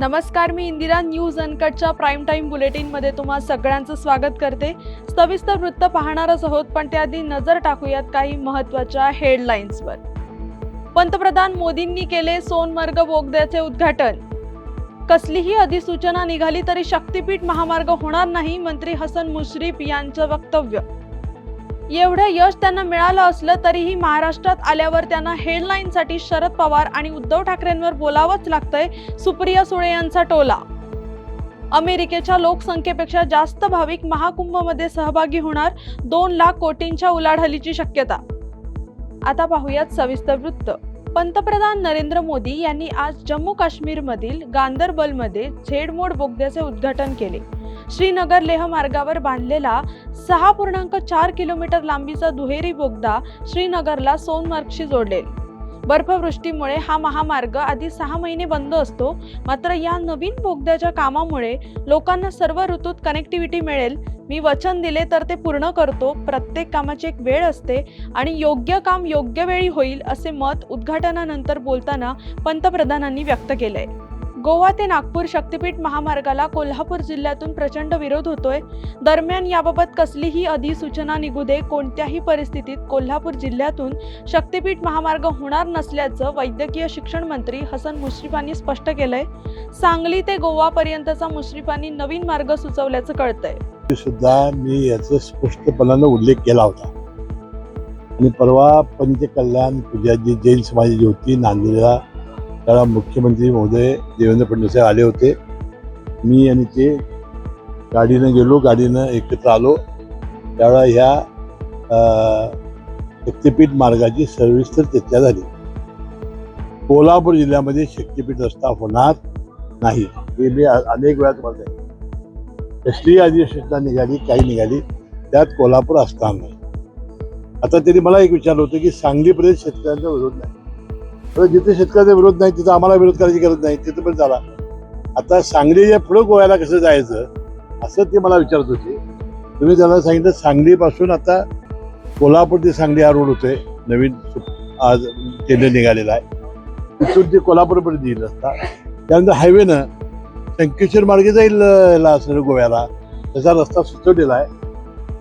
नमस्कार मी इंदिरा न्यूज अनकटच्या प्राईम टाईम बुलेटिनमध्ये तुम्हा सगळ्यांचं स्वागत करते. सविस्तर वृत्त पाहणारच आहोत पण त्याआधी नजर टाकूयात काही महत्त्वाच्या हेडलाईन्सवर पंतप्रधान मोदींनी केले सोनमर्ग बोगद्याचे उद्घाटन. कसलीही अधिसूचना निघाली तरी शक्तीपीठ महामार्ग होणार नाही मंत्री हसन मुश्रीफ यांचं वक्तव्य. एवढं यश त्यांना मिळालं असलं तरीही महाराष्ट्रात आल्यावर त्यांना हेडलाईनसाठी शरद पवार आणि उद्धव ठाकरेंवर बोलावंच लागतंय. सुप्रिया सुळे यांचा टोला. अमेरिकेच्या लोकसंख्येपेक्षा जास्त भाविक महाकुंभमध्ये सहभागी होणार दोन लाख कोटींच्या उलाढालीची शक्यता. आता पाहूयात सविस्तर वृत्त. पंतप्रधान नरेंद्र मोदी यांनी आज जम्मू काश्मीरमधील गांदरबलमध्ये झेडमोड बोगद्याचे उद्घाटन केले. श्रीनगर लेह मार्गावर बांधलेला सहा पूर्णांक चार किलोमीटर लांबीचा दुहेरी बोगदा श्रीनगरला सोनमार्गशी जोडलेल. बर्फवृष्टीमुळे हा महामार्ग आधी सहा महिने बंद असतो मात्र या नवीन बोगद्याच्या कामामुळे लोकांना सर्व ऋतूत कनेक्टिव्हिटी मिळेल. मी वचन दिले तर ते पूर्ण करतो प्रत्येक कामाची एक वेळ असते आणि योग्य काम योग्य वेळी होईल असे मत उद्घाटनानंतर बोलताना पंतप्रधानांनी व्यक्त केलंय. गोवा ते नागपूर शक्तीपीठ महामार्गाला कोल्हापूर जिल्ह्यातून प्रचंड विरोध होतोय. दरम्यान याबाबत कसलीही अधिसूचना निघू दे कोणत्याही परिस्थितीत कोल्हापूर जिल्ह्यातून शक्तीपीठ महामार्ग होणार नसल्याचं वैद्यकीय शिक्षण मंत्री हसन मुश्रीफांनी स्पष्ट केलंय. सांगली ते गोवापर्यंतचा मुश्रीफांनी नवीन मार्ग सुचवल्याचं कळतंय. सुद्धा मी याचा स्पष्टपणानं उल्लेख केला होता. आणि परवा पंचकल्याण पूजा जी जैन समाजाची होती नांदेडला त्याला मुख्यमंत्री महोदय देवेंद्र फडणवीस आले होते. मी आणि ते गाडीनं गेलो गाडीनं एकत्र आलो. त्यावेळा ह्या शक्तिपीठ मार्गाची सविस्तर चर्चा झाली. कोल्हापूर जिल्ह्यामध्ये शक्तिपीठ रस्ता होणार नाही. हे मी अनेक वेळा तुम्हाला सांगितलं. कसलीही निघाली काही निघाली त्यात कोल्हापूर असणार नाही. आता त्यांनी मला एक विचारलं होतं की सांगली प्रदेश शेतकऱ्यांचा विरोध नाही. जिथे शेतकऱ्याचा विरोध नाही तिथं आम्हाला विरोध करायची गरज नाही तिथं पण झाला आता सांगलीच्या पुढं गोव्याला कसं जायचं असं ते मला विचारत होते. तुम्ही त्यांना सांगितलं सांगलीपासून आता कोल्हापूर ते सांगली हा रोड होतोय. नवीन आज टेंडर निघालेला आहे. तिथून ते कोल्हापूरपर्यंत येईल रस्ता. त्यानंतर हायवेनं शंकेश्वर मार्गे जाईल अं, असं गोव्याला. त्याचा रस्ता सुचवलेला आहे.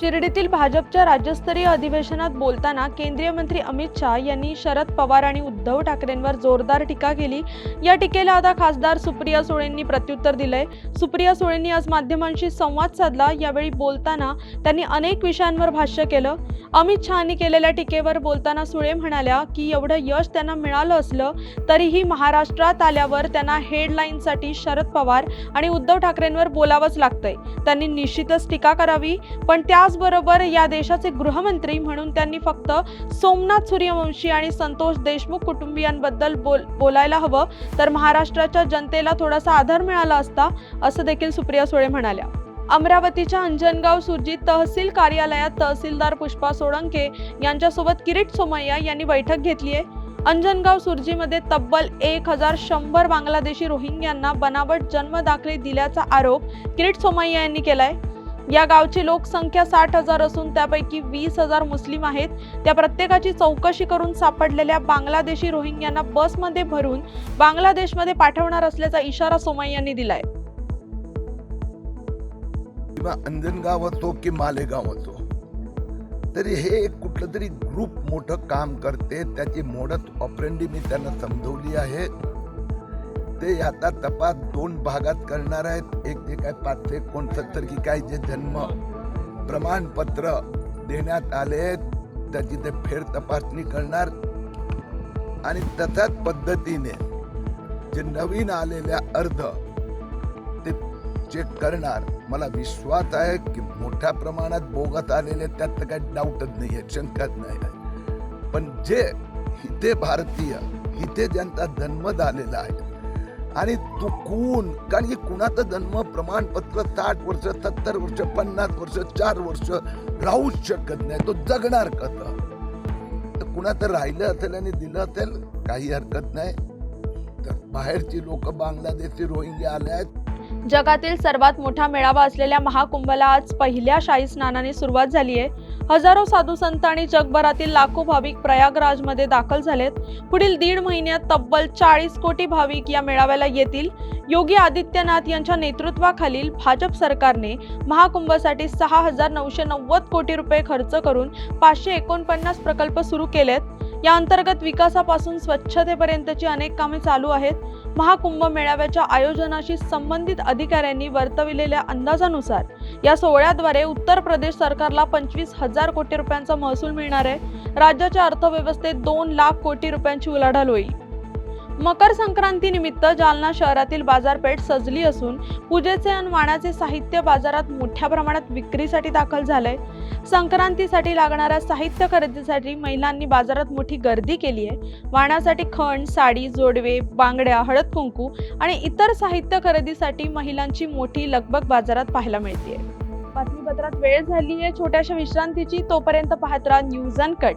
शिर्डीतील भाजपच्या राज्यस्तरीय अधिवेशनात बोलताना केंद्रीय मंत्री अमित शहा यांनी शरद पवार आणि उद्धव ठाकरेंवर जोरदार टीका केली. या टीकेला आता खासदार सुप्रिया सुळेंनी प्रत्युत्तर दिलंय. सुप्रिया सुळेंनी आज माध्यमांशी संवाद साधला. यावेळी बोलताना त्यांनी अनेक विषयांवर भाष्य केलं. अमित शहानी केलेल्या टीकेवर बोलताना सुळे म्हणाल्या की एवढं यश त्यांना मिळालं असलं तरीही महाराष्ट्रात आल्यावर त्यांना हेडलाईनसाठी शरद पवार आणि उद्धव ठाकरेंवर बोलावंच लागतंय. त्यांनी निश्चितच टीका करावी. पण त्याचबरोबर या देशाचे गृहमंत्री म्हणून त्यांनी फक्त सोमनाथ सूर्यवंशी आणि संतोष देशमुख कुटुंबियांबद्दल बोल बोलायला हवं. तर महाराष्ट्राच्या जनतेला थोडासा आधार मिळाला असता असं देखील सुप्रिया सुळे म्हणाल्या. अमरावतीच्या अंजनगाव सुरजी तहसील कार्यालयात तहसीलदार पुष्पा सोळंके यांच्यासोबत किरीट सोमय्या यांनी बैठक घेतली आहे अंजनगाव सुरजीमध्ये तब्बल एक हजार शंभर बांगलादेशी रोहिंग्यांना बनावट जन्म दाखले दिल्याचा आरोप किरीट सोमय्या यांनी केलाय. या गावची लोकसंख्या साठ हजार असून त्यापैकी वीस हजार मुस्लिम आहेत. त्या प्रत्येकाची चौकशी करून सापडलेल्या बांगलादेशी रोहिंग्यांना बसमध्ये भरून बांगलादेशमध्ये पाठवणार असल्याचा इशारा सोमय्या यांनी दिलाय. अंजनगाव असो की मालेगाव असो तरी हे एक कुठलं तरी ग्रुप मोठं काम करते. त्याची मोडत ऑपरेंडी मी त्यांना समजवली आहे. ते आता तपास दोन भागात करणार आहेत. एक जे काय पाचशे एकोणसत्तर की काय जे जन्म प्रमाणपत्र देण्यात आले त्याची ते फेर तपासणी करणार. आणि तशाच पद्धतीने जे नवीन आलेल्या अर्ध चेक करणार. मला विश्वास आहे की मोठ्या प्रमाणात बोगत आलेले त्यात तर काही डाऊटच नाही आहे शंकाच नाही आहे. पण जे हिते भारतीय इथे ज्यांचा जन्म झालेला आहे आणि चुकून कारण की कुणाचं जन्म? प्रमाणपत्र साठ वर्ष सत्तर वर्ष पन्नास वर्ष चार वर्ष राहूच शकत नाही तो जगणार कसं? तर कुणाचं राहिलं असेल आणि दिलं असेल काही हरकत नाही. तर बाहेरची लोक बांगलादेशी रोहिंग्या आले आहेत जगातील सर्वात मोठा मेळावा असलेल्या महाकुंभला आज पहिल्या शाही स्नानाने सुरुवात झाली आहे. हजारो साधू संत आणि जगभरातील लाखो भाविक प्रयागराजमध्ये दाखल झालेत. पुढील दीड महिन्यात तब्बल चाळीस कोटी भाविक या मेळाव्याला येतील. योगी आदित्यनाथ यांच्या नेतृत्वाखालील भाजप सरकारने महाकुंभसाठी सहा हजार नऊशे नव्वद कोटी रुपये खर्च करून पाचशे एकोणपन्नास प्रकल्प सुरू केलेत. या अंतर्गत विकासापासून स्वच्छतेपर्यंतची अनेक कामे चालू आहेत. महाकुंभ मेळाव्याच्या आयोजनाशी संबंधित अधिकाऱ्यांनी वर्तविलेल्या अंदाजानुसार या सोहळ्याद्वारे उत्तर प्रदेश सरकारला पंचवीस हजार कोटी रुपयांचा महसूल मिळणार आहे. राज्याच्या अर्थव्यवस्थेत दोन लाख कोटी रुपयांची उलाढाल होईल. मकर संक्रांतीनिमित्त जालना शहरातील बाजारपेठ सजली असून पूजेचे आणि वाणाचे साहित्य बाजारात मोठ्या प्रमाणात विक्रीसाठी दाखल झालंय. संक्रांतीसाठी लागणाऱ्या साहित्य खरेदीसाठी महिलांनी बाजारात मोठी गर्दी केली आहे. वाणासाठी खण साडी जोडवे बांगड्या हळद कुंकू आणि इतर साहित्य खरेदीसाठी महिलांची मोठी लगबग बाजारात पाहायला मिळते बातमीपत्रात वेळ झाली आहे छोट्याशा विश्रांतीची तोपर्यंत पाहत राहा न्यूज अँड कट.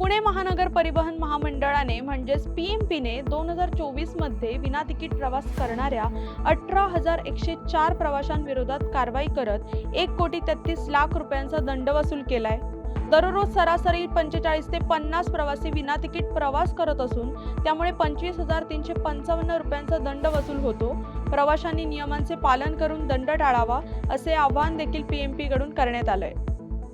पुणे महानगर परिवहन महामंडळाने म्हणजेच पी एम पीने दोन हजार चोवीसमध्ये विना तिकीट प्रवास करणाऱ्या अठरा हजार एकशे चार प्रवाशांविरोधात कारवाई करत एक कोटी तेहतीस लाख रुपयांचा दंड वसूल केलाय. दररोज सरासरी पंचेचाळीस ते पन्नास प्रवासी विना तिकीट प्रवास करत असून त्यामुळे पंचवीस हजार तीनशे पंचावन्न रुपयांचा दंड वसूल होतो. प्रवाशांनी नियमांचे पालन करून दंड टाळावा असे आवाहन देखील पी एम पीकडून करण्यात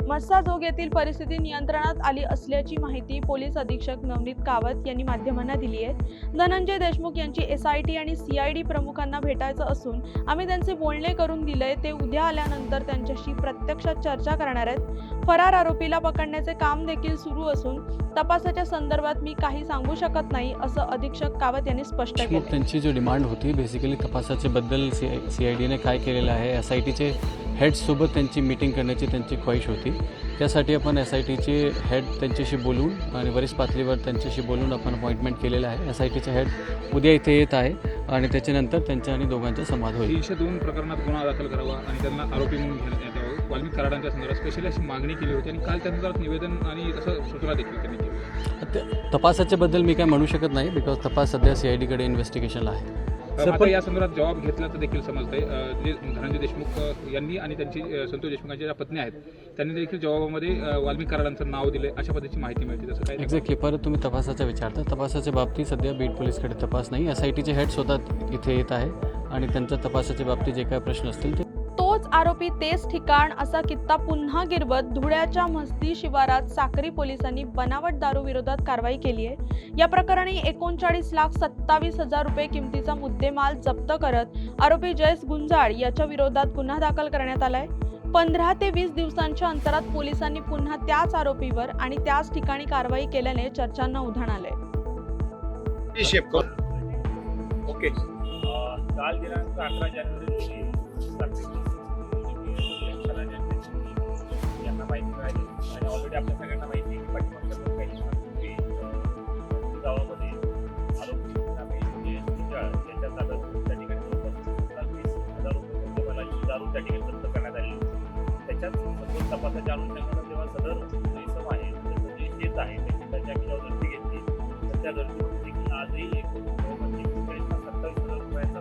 आलंय मस्साजोग येथील परिस्थिती नियंत्रणात आली असल्याची माहिती पोलीस अधीक्षक नवनीत कावत यांनी माध्यमांना दिली आहे. धनंजय देशमुख यांची एसआयटी आणि सीआयडी प्रमुखांना भेटायचं असून आम्ही त्यांचे बोलणे करून दिलंय ते उद्या आल्यानंतर त्यांच्याशी प्रत्यक्षात चर्चा करणार आहेत. फरार आरोपीला पकडण्याचे काम देखील सुरू असून तपासाच्या संदर्भात मी काही सांगू शकत नाही असं अधीक्षक कावत यांनी स्पष्ट केलं त्यांची जो डिमांड होती बेसिकली तपासाच्या बद्दल सी आय सी आय डीने काय केलेलं आहे एस आय टीचे हेडसोबत त्यांची मीटिंग करण्याची त्यांची ख्वाहिश होती. त्यासाठी आपण एस आय टीचे हेड त्यांच्याशी बोलून आणि वरिष्ठ पातळीवर त्यांच्याशी बोलून आपण अपॉइंटमेंट केलेलं आहे. एस आय टीचे हेड उद्या इथे येत आहे आणि त्याच्यानंतर त्यांच्या आणि दोघांचा संवाद होईल. तीनशे दोन प्रकरणात गुन्हा दाखल करावा आणि त्यांना आरोपी म्हणून घेण्यात यावं. वाल्मिक कराडांच्या संदर्भात स्पेशली अशी मागणी केली होती आणि काल त्या संदर्भात निवेदन आणि असं सूचना देखील त्यांनी केली. तपासाच्याबद्दल मी काय म्हणू शकत नाही बिकॉज तपास सध्या सी आय डीकडे इन्व्हेस्टिगेशनला आहे. आता या संदर्भात जबाब घेतल्याचं देखील समजतंय. जे धनंजय देशमुख यांनी आणि त्यांची संतोष देशमुखांच्या ज्या पत्नी आहेत त्यांनी देखील जबाबामध्ये वाल्मिक कराडांचं नाव दिलं अशा पद्धतीची माहिती मिळते. तसं काय एक्झॅक्टली परत तुम्ही तपासाचा विचारता तपासाच्या बाबतीत सध्या बीड पोलीसकडे तपास नाही. एस आय टीचे हेड स्वतः इथे येत आहे आणि त्यांच्या तपासाच्या बाबतीत जे काय प्रश्न असतील ते तोच आरोपी तेच ठिकाण असा कित्ता पुन्हा गिरवत धुळ्याच्या मस्ती शिवारात साक्री पोलिसांनी बनावट दारू विरोधात कारवाई केली आहे. या प्रकरणी एकोणचाळीस लाख सत्तावीस हजार रुपये किमतीचा मुद्देमाल जप्त करत आरोपी जयस गुंजाळ याच्या विरोधात गुन्हा दाखल करण्यात आलाय. पंधरा ते वीस दिवसांच्या अंतरात पोलिसांनी पुन्हा त्याच आरोपीवर आणि त्याच ठिकाणी कारवाई केल्याने चर्चांना उधाण आलंय. ओके. काल दिनांक अकरा जानेवारी रोजी ऑलरेडी आपल्या सगळ्यांना माहिती आहे की पाठीमागच्या पण काही दिवसांपूर्वी गावामध्ये आरोपी ताब्यात त्या ठिकाणी जवळपास वीस हजार रुपये दारू त्या ठिकाणी जप्त करण्यात आली त्याच्यात सखोल तपासाच्या अनुषंगानं जेव्हा सदर इसम आहे जे शेत आहे त्याची गर्दी घेतली. तर त्या गर्दीमध्ये देखील आजही एक जवळपास सत्तावीस हजार रुपयाचा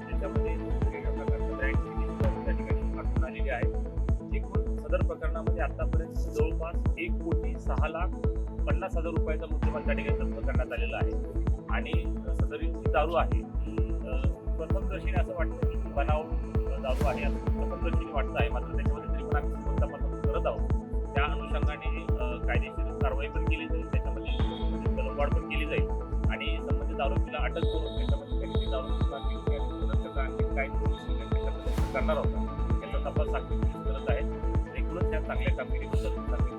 त्याच्यामध्ये वेगवेगळ्या प्रकारच्या बँक त्या ठिकाणी आढळून आलेली आहे एकूण सदर प्रकरणामध्ये आतापर्यंत जवळ एक कोटी सहा लाख पन्नास हजार रुपयाचा मुद्देमाल त्या ठिकाणी जप्त करण्यात आलेला आहे. आणि सदरी जी दारू आहे ती अ, असं वाटतं की बनाव दारू आहे असं प्रथमदर्शनी वाटतं आहे. मात्र त्याच्यामध्ये तरी पण आम्ही सखोल तपास करत आहोत. त्या अनुषंगाने कायदेशीर कारवाई पण केली जाईल त्याच्यामध्ये म्हणजे कलमवाढ पण केली जाईल. आणि संबंधित आरोपीला अटक करून त्याच्यामध्ये दारू आणखी काही करणार आहोत. याचा तपास करत आहे एकूणच त्या चांगल्या कामगिरीबद्दल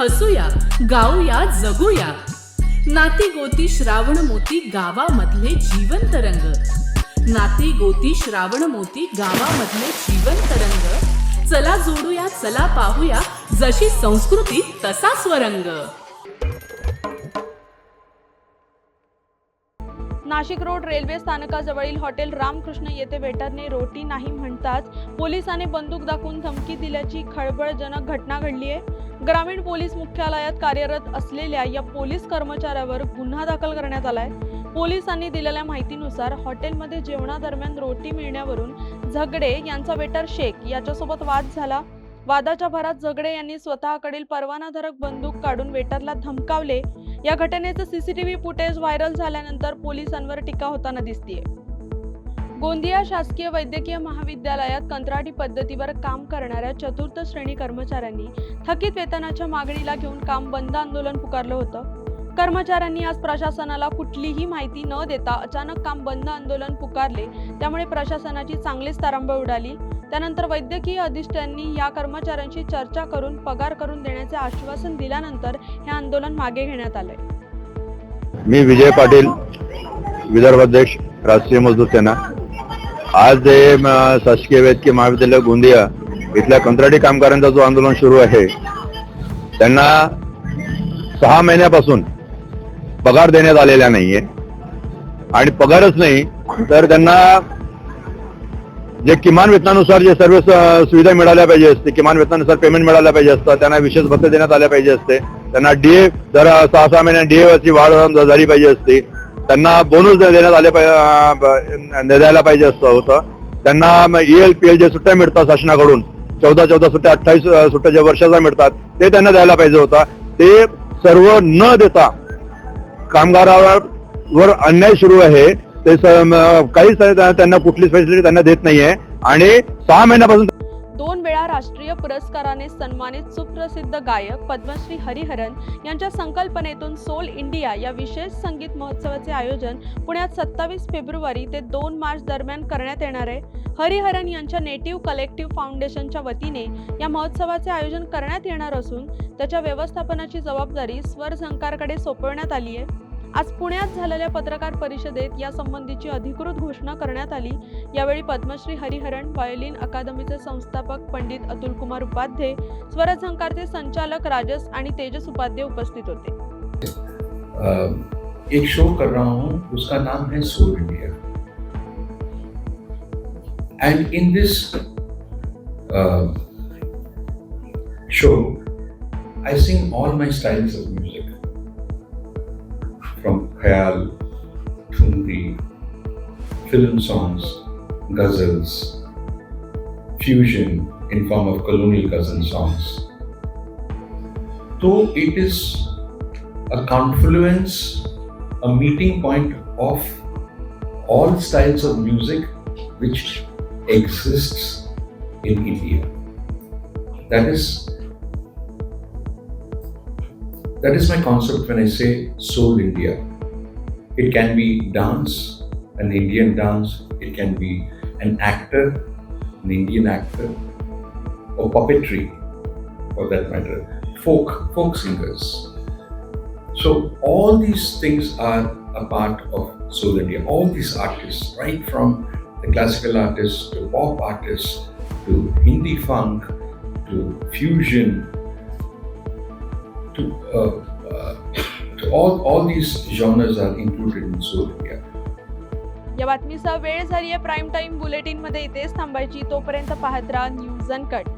हसूया गाऊया जगूया. नाती गोती श्रावण मोती गावामधले जीवन रंग. नाती गोती श्रावण मोती गावामधले जीवन रंग. चला जोडूया चला पाहूया जशी संस्कृती तसा स्वरंग. नाशिक रोड रेल्वे स्थानकाजवळील हॉटेल रामकृष्ण येथे वेटरने रोटी नाही म्हणताच पोलिसाने बंदूक दाखवून धमकी दिल्याची खळबळजनक घटना घडली आहे. ग्रामीण पोलीस मुख्यालयात कार्यरत असलेल्या या पोलीस कर्मचाऱ्यावर गुन्हा दाखल करण्यात आलाय. पोलिसांनी दिलेल्या माहितीनुसार हॉटेलमध्ये जेवणादरम्यान रोटी मिळण्यावरून झगडे यांचा वेटर शेख याच्यासोबत वाद झाला. वादाच्या भरात झगडे यांनी स्वतःकडील परवानाधारक बंदूक काढून वेटरला धमकावले. या घटनेचं सीसीटीव्ही फुटेज व्हायरल झाल्यानंतर पोलिसांवर टीका होताना दिसतीये. गोंदिया शासकीय वैद्यकीय महाविद्यालयात कंत्राटी पद्धतीवर काम करणाऱ्या चतुर्थ श्रेणी कर्मचाऱ्यांनी थकीत वेतनाच्या मागणीला घेऊन काम बंद आंदोलन पुकारलं होतं. कर्मचाऱ्यांनी आज प्रशासनाला कुठलीही माहिती न देता अचानक काम बंद आंदोलन पुकारले. त्यामुळे प्रशासनाची चांगलीच तारांबळ उडाली. त्यानंतर वैद्यकीय अधिष्ठांनी या कर्मचाऱ्यांशी चर्चा करून पगार करून देण्याचे आश्वासन दिल्यानंतर हे आंदोलन मागे घेण्यात आलंय मी विजय पाटील विदर्भाध्यक्ष राष्ट्रीय मजदूर सेना. आज जे शासकीय वैद्यकीय महाविद्यालय गोंदिया इथल्या कंत्राटी कामगारांचा जो आंदोलन सुरू आहे त्यांना सहा महिन्यापासून पगार देण्यात आलेला नाहीये. आणि पगारच नाही तर त्यांना जे किमान वेतनानुसार जे सर्व सुविधा मिळाल्या पाहिजे असते किमान वेतनानुसार पेमेंट मिळाल्या पाहिजे असतं त्यांना विशेष भत्ते देण्यात आल्या पाहिजे असते. त्यांना डीए दर सहा सहा महिन्या डीए ची वाढ झाली पाहिजे असते त्यांना बोनस देण्यात आले पाहिजे द्यायला पाहिजे असतं होतं. त्यांना ईएल पीएल जे सुट्ट्या मिळतात शासनाकडून चौदा चौदा सुट्ट्या अठ्ठावीस सुट्ट्या ज्या वर्षाचा मिळतात ते त्यांना द्यायला पाहिजे होता. ते सर्व न देता कामगारावर अन्याय सुरू आहे. ते काहीच त्यांना कुठलीच फॅसिलिटी त्यांना देत नाहीये. आणि सहा महिन्यापासून दोन दोन वेळा राष्ट्रीय पुरस्काराने सन्मानित सुप्रसिद्ध गायक पद्मश्री हरिहरन यांच्या संकल्पनेतून सोल इंडिया या विशेष संगीत महोत्सवाचे आयोजन पुण्यात सत्तावीस फेब्रुवारी ते दोन मार्च दरम्यान करण्यात येणार आहे. हरिहरन यांच्या नेटिव्ह कलेक्टिव्ह फाउंडेशनच्या वतीने या महोत्सवाचे आयोजन करण्यात येणार असून त्याच्या व्यवस्थापनाची जबाबदारी स्वर झंकारकडे सोपवण्यात आली आहे. आज पुण्यात झालेल्या पत्रकार परिषदेत या संबंधीची अधिकृत घोषणा करण्यात आली. यावेळी पद्मश्री हरिहरन व्हायोलिन अकादमीचे संस्थापक पंडित अतुल कुमार उपाध्ये स्वरझंकारचे संचालक राजस आणि तेजस उपाध्ये उपस्थित होते. एक शो कर रहा हूं उसका नाम है Soul India. And in this show I sing all my styles of khayal, tundi, film songs, ghazals, fusion in form of colonial ghazal songs. So it is a confluence, a meeting point of all styles of music which exists in India. That is that is my concept when I say soul India. It can be dance, an Indian dance, it can be an actor, an Indian actor, or puppetry for that matter, folk, folk singers. So all these things are a part of Soul India. All these artists, right from the classical artists to pop artists to Hindi funk to fusion to uh, uh, to all all these genres are included in Soul India. या बातमीसह वेळ झाली आहे prime time बुलेटिनमध्ये इथेच थांबायची. तोपर्यंत पाहत राहा news and cut